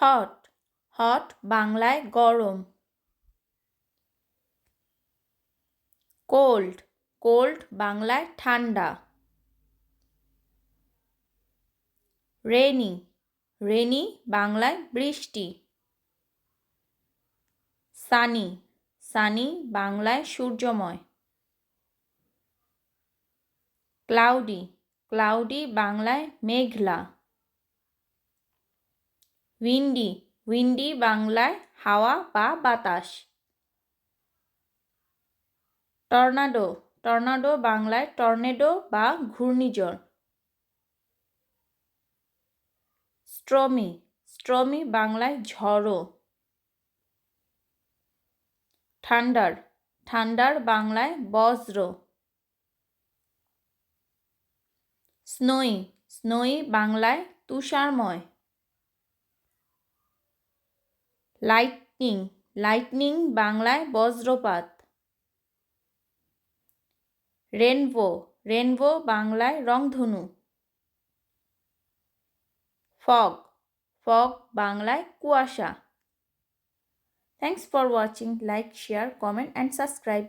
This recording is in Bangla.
হট হট বাংলায় গরম। কোল্ড কোল্ড বাংলায় ঠান্ডা। রেনি রেনি বাংলায় বৃষ্টি। সানি সানি বাংলায় সূর্যময়। ক্লাউডি ক্লাউডি বাংলায় মেঘলা। উইন্ডি উইন্ডি বাংলায় হাওয়া বা বাতাস। টর্নাডো টর্নাডো বাংলায় টর্নেডো বা ঘূর্ণিঝড়। স্ট্রমি স্ট্রমি বাংলায় ঝড়ো। ঠান্ডার ঠান্ডার বাংলায় বজ্র। স্নোই স্নোই বাংলায় তুষারময়। লাইটনিং লাইটনিং বাংলায় বজ্রপাত। রেনবো রেনবো বাংলায় রংধনু। ফগ ফগ বাংলায় কুয়াশা। Thanks for watching like share comment and subscribe